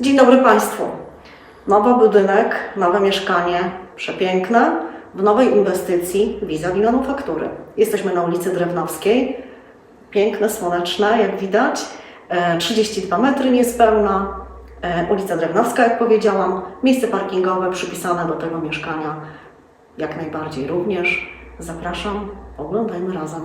Dzień dobry Państwu. Nowy budynek, nowe mieszkanie, przepiękne, w nowej inwestycji vis-a-vis manufaktury. Jesteśmy na ulicy Drewnowskiej. Piękne, słoneczne, jak widać. E, 32 metry niespełna. E, ulica Drewnowska, jak powiedziałam. Miejsce parkingowe przypisane do tego mieszkania jak najbardziej również. Zapraszam, oglądajmy razem.